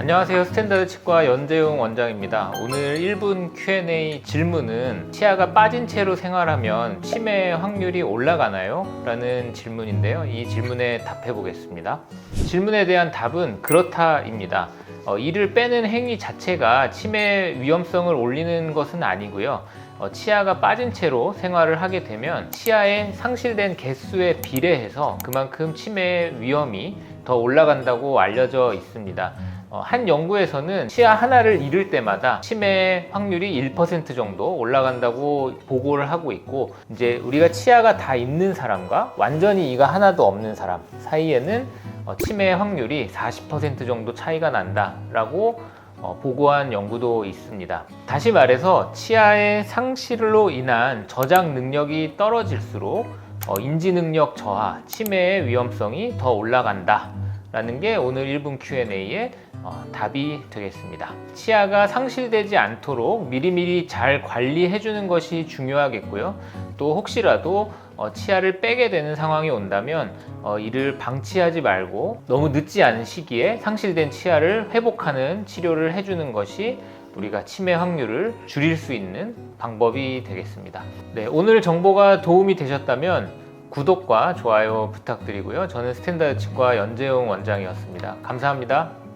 안녕하세요. 스탠다드 치과 연재용 원장입니다. 오늘 1분 Q&A 질문은 치아가 빠진 채로 생활하면 치매 확률이 올라가나요? 라는 질문인데요. 이 질문에 답해 보겠습니다. 질문에 대한 답은 그렇다입니다. 어, 이를 빼는 행위 자체가 치매 위험성을 올리는 것은 아니고요. 어, 치아가 빠진 채로 생활을 하게 되면 치아에 상실된 개수에 비례해서 그만큼 치매 위험이 더 올라간다고 알려져 있습니다. 어, 한 연구에서는 치아 하나를 잃을 때마다 치매 확률이 1% 정도 올라간다고 보고를 하고 있고 이제 우리가 치아가 다 있는 사람과 완전히 이가 하나도 없는 사람 사이에는 어, 치매 확률이 40% 정도 차이가 난다라고 어, 보고한 연구도 있습니다. 다시 말해서 치아의 상실로 인한 저장 능력이 떨어질수록 어, 인지 능력 저하, 치매의 위험성이 더 올라간다. 라는 게 오늘 1분 Q&A의 어, 답이 되겠습니다. 치아가 상실되지 않도록 미리미리 잘 관리해 주는 것이 중요하겠고요. 또 혹시라도 어, 치아를 빼게 되는 상황이 온다면 어, 이를 방치하지 말고 너무 늦지 않은 시기에 상실된 치아를 회복하는 치료를 해주는 것이 우리가 치매 확률을 줄일 수 있는 방법이 되겠습니다. 네, 오늘 정보가 도움이 되셨다면 구독과 좋아요 부탁드리고요. 저는 스탠다드 치과 연재용 원장이었습니다. 감사합니다.